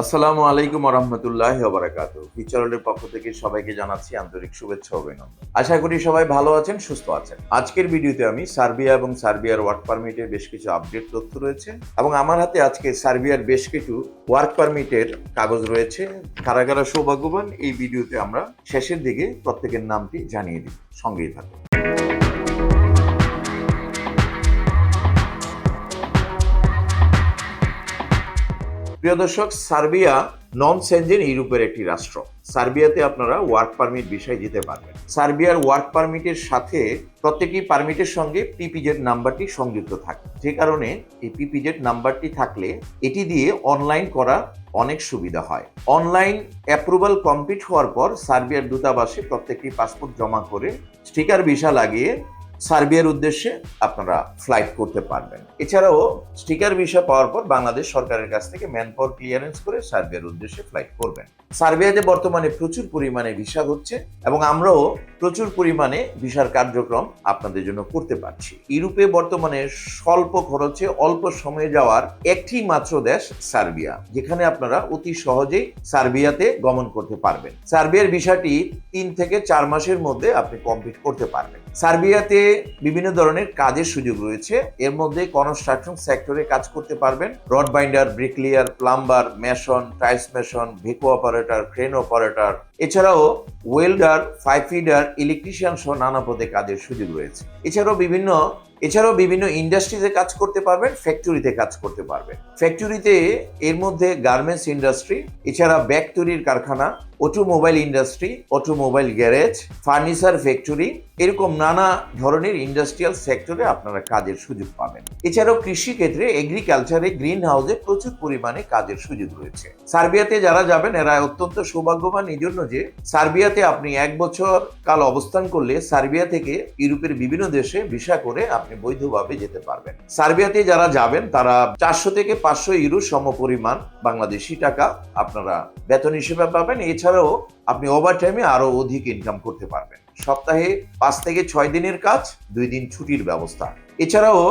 আসসালামু আলাইকুম রহমতুল্লাহ বারাকাত ফিচারলের পক্ষ থেকে সবাইকে জানাচ্ছি আন্তরিক শুভেচ্ছা অভিনন্দন। আশা করি সবাই ভালো আছেন, সুস্থ আছেন। আজকের ভিডিওতে আমি সার্বিয়া এবং সার্বিয়ার ওয়ার্ক পারমিটের বেশ কিছু আপডেট তথ্য রয়েছে এবং আমার হাতে আজকে সার্বিয়ার বেশ কিছু ওয়ার্ক পারমিটের কাগজ রয়েছে। কারা কারা সৌভাগ্যবান, এই ভিডিওতে আমরা শেষের দিকে প্রত্যেকের নামটি জানিয়ে দিই। সঙ্গেই থাকুন। প্রিয় দর্শক, সার্বিয়া নন সেনজেন ইউরোপের একটি রাষ্ট্র। সার্বিয়াতে আপনারা ওয়ার্ক পারমিট বিষয় দিতে পারবেন। সার্বিয়ার ওয়ার্ক পারমিটের সাথে প্রত্যেকটি পারমিটের সঙ্গে পিপিজেড নাম্বারটি সংযুক্ত থাকে। যে কারণে এই পিপিজেড নাম্বারটি থাকলে এটি দিয়ে অনলাইন করা অনেক সুবিধা হয়। অনলাইন অ্যাপ্রুভাল কমপ্লিট হওয়ার পর সার্বিয়ার দূতাবাসে প্রত্যেকটি পাসপোর্ট জমা করে স্টিকার ভিসা লাগিয়ে সার্বিয়ার উদ্দেশ্যে আপনারা ফ্লাইট করতে পারবেন। এছাড়াও স্টিকার ভিসা পাওয়ার পর বাংলাদেশ সরকারের কাছ থেকে ম্যান পাওয়ার ক্লিয়ারেন্স করে সার্বিয়ার উদ্দেশ্যে ফ্লাইট করবেন। সার্বিয়াতে বর্তমানে প্রচুর পরিমাণে ভিসা হচ্ছে এবং আমরাও প্রচুর পরিমাণে ভিসার কার্যক্রম আপনাদের জন্য করতে পারছি। ইউরোপে বর্তমানে স্বল্প খরচে অল্প সময়ে যাওয়ার একটি মাত্র দেশ সার্বিয়া, যেখানে আপনারা অতি সহজেই সার্বিয়াতে গমন করতে পারবেন। সার্বিয়ার ভিসাটি তিন থেকে চার মাসের মধ্যে আপনি কমপ্লিট করতে পারবেন। সার্বিয়াতে বিভিন্ন ধরনের কাজের সুযোগ রয়েছে। এর মধ্যে কনস্ট্রাকশন সেক্টরে কাজ করতে পারবেন। Rod binder bricklayer plumber mason tiles mason ভিকো operator crane operator এছাড়াও ওয়েল্ডার ফাইভ ফিডার ইলেকট্রিশিয়ান সহ নানা পদে কাজের সুযোগ রয়েছে। এছাড়াও বিভিন্ন এছাড়াও বিভিন্ন ইন্ডাস্ট্রিতে কাজ করতে পারবেন ফ্যাক্টরিতে কাজ করতে পারবেন। ফ্যাক্টরিতে এর মধ্যে গার্মেন্টস ইন্ডাস্ট্রি এছাড়া ব্যাগ তৈরির কারখানা automobile industry automobile garage furniture factory এরকম নানা ধরনের ইন্ডাস্ট্রিয়াল সেক্টরে আপনারা কাজের সুযোগ পাবেন। এছাড়াও কৃষি ক্ষেত্রে এগ্রিকালচারে গ্রিন হাউসে প্রচুর পরিমাণে কাজের সুযোগ রয়েছে। সার্বিয়াতে যারা যাবেন, এরা অত্যন্ত সৌভাগ্যবান। এই জন্য যে সার্বিয়াতে আপনি এক বছর কাল অবস্থান করলে সার্বিয়া থেকে ইউরোপের বিভিন্ন দেশে ভিসা করে আপনি বৈধভাবে যেতে পারবেন। সার্বিয়াতে যারা যাবেন, তারা চারশো থেকে পাঁচশো ইউরো সম পরিমাণ বাংলাদেশি টাকা আপনারা বেতন হিসেবে পাবেন। এছাড়াও আপনি ওভার টাইমে আরও অধিক ইনকাম করতে পারবেন। সপ্তাহে পাঁচ থেকে ছয় দিনের কাজ, দুই দিন ছুটির ব্যবস্থা। এছাড়াও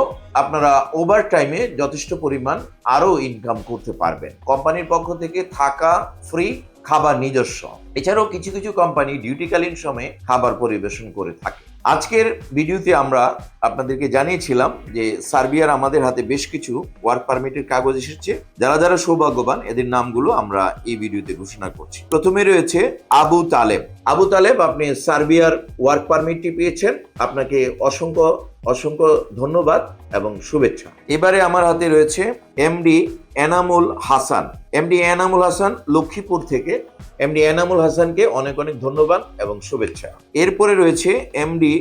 আপনারা ওভার টাইমে যথেষ্ট পরিমাণ আরও ইনকাম করতে পারবেন। কোম্পানির পক্ষ থেকে থাকা ফ্রি খাবার নিজস্ব। এছাড়াও কিছু কিছু কোম্পানি ডিউটিকালীন সময়ে খাবার পরিবেশন করে থাকে। আজকের ভিডিওতে আমরা আপনাদেরকে জানিয়েছিলাম যে সার্বিয়ার আমাদের হাতে বেশ কিছু ওয়ার্ক পারমিটের কাগজ এসেছে। যারা যারা সৌভাগ্যবান, এদের নামগুলো আমরা এই ভিডিওতে ঘোষণা করছি। প্রথমে রয়েছে আবু তালেব। আবু তালেব, আপনি সার্বিয়ার ওয়ার্ক পারমিটটি পেয়েছেন। আপনাকে অসংখ্য অসংখ্য ধন্যবাদ এবং শুভেচ্ছা। এবারে আমার হাতে রয়েছে এমডি এনামুল হাসান। এমডি এনামুল হাসান লক্ষ্মীপুর থেকে। এমডি এনামুল হাসানকে অনেক অনেক ধন্যবাদ এবং শুভেচ্ছা। এরপরে রয়েছে এমডি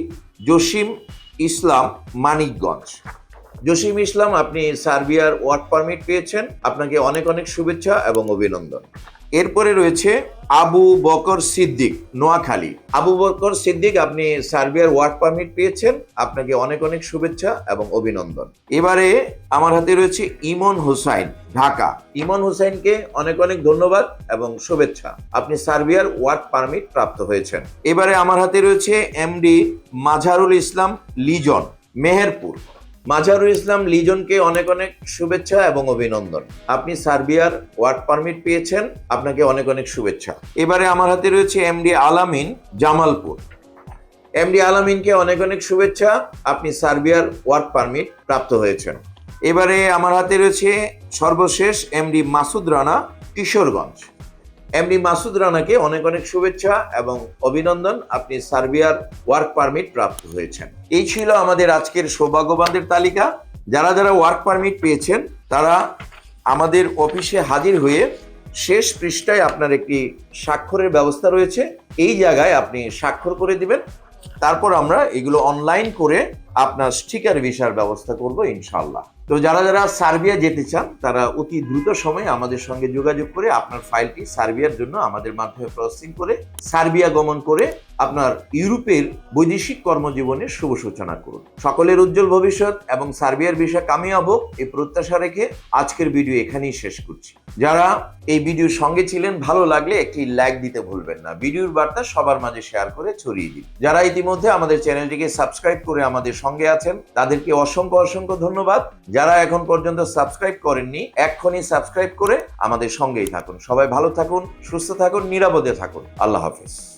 জসিম ইসলাম মানিকগঞ্জ। জসিম ইসলাম, আপনি সার্বিয়ার ওয়ার্ক পারমিট পেয়েছেন। আপনাকে অনেক অনেক শুভেচ্ছা এবং অভিনন্দন। এরপরে রয়েছে আবু বকর সিদ্দিক, নোয়াখালী। আবু বকর সিদ্দিক, আপনি সার্বিয়ার ওয়ার্ক পারমিট পেয়েছেন। আপনাকে অনেক অনেক শুভেচ্ছা এবং অভিনন্দন। এবারে আমার হাতে রয়েছে ইমন হুসাইন, ঢাকা। ইমন হুসাইনকে অনেক অনেক ধন্যবাদ এবং শুভেচ্ছা। আপনি সার্বিয়ার ওয়ার্ক পারমিট প্রাপ্ত হয়েছেন। এবারে আমার হাতে রয়েছে এমডি মাঝারুল ইসলাম, লিজন, মেহেরপুর। মাঝারুল ইসলাম লিজনকে অনেক অনেক শুভেচ্ছা এবং অভিনন্দন। আপনি সার্বিয়ার ওয়ার্ক পারমিট পেয়েছেন, আপনাকে অনেক অনেক শুভেচ্ছা। এবারে আমার হাতে রয়েছে এমডি আলামিন, জামালপুর। এমডি আলামিনকে অনেক অনেক শুভেচ্ছা, আপনি সার্বিয়ার ওয়ার্ক পারমিট প্রাপ্ত হয়েছেন। এবারে আমার হাতে রয়েছে সর্বশেষ এমডি মাসুদ রানা, কিশোরগঞ্জ। এমডি মাসুদ রানাকে অনেক অনেক শুভেচ্ছা এবং অভিনন্দন। আপনি সার্বিয়ার ওয়ার্ক পারমিট প্রাপ্ত হয়েছেন। এই ছিল আমাদের আজকের সৌভাগ্যবানদের তালিকা। যারা যারা ওয়ার্ক পারমিট পেয়েছেন, তারা আমাদের অফিসে হাজির হয়ে শেষ পৃষ্ঠায় আপনার একটি স্বাক্ষরের ব্যবস্থা রয়েছে। এই জায়গায় আপনি স্বাক্ষর করে দিবেন। তারপর আমরা এগুলো অনলাইন করে আপনার স্টিকার ভিসার ব্যবস্থা করব ইনশাল্লাহ তো যারা যারা সার্বিয়া যেতে চান, তারা অতি দ্রুত সময়ে আমাদের সঙ্গে যোগাযোগ করে আপনার ফাইলটি সার্বিয়ার জন্য আমাদের মাধ্যমে প্রসেসিং করে সার্বিয়া গমন করে আপনার ইউরোপের বৈদেশিক কর্মজীবনের শুভ সূচনা করুন। সকলের উজ্জ্বল ভবিষ্যৎ এবং সার্বিয়ার বিষয় কামিয়াব হোক এই প্রত্যাশা রেখে আজকের ভিডিও এখানেই শেষ করছি। যারা এই ভিডিওর সঙ্গে ছিলেন, ভালো লাগলে একটি লাইক দিতে ভুলবেন না। ভিডিওর বার্তা সবার মাঝে শেয়ার করে ছড়িয়ে দিন। যারা ইতিমধ্যে আমাদের চ্যানেলটিকে সাবস্ক্রাইব করে আমাদের সঙ্গে আছেন, তাদেরকে অসংখ্য অসংখ্য ধন্যবাদ। যারা এখন পর্যন্ত সাবস্ক্রাইব করেননি, এক্ষুনি সাবস্ক্রাইব করে আমাদের সঙ্গেই থাকুন। সবাই ভালো থাকুন, সুস্থ থাকুন, নিরাপদে থাকুন। আল্লাহ হাফিজ।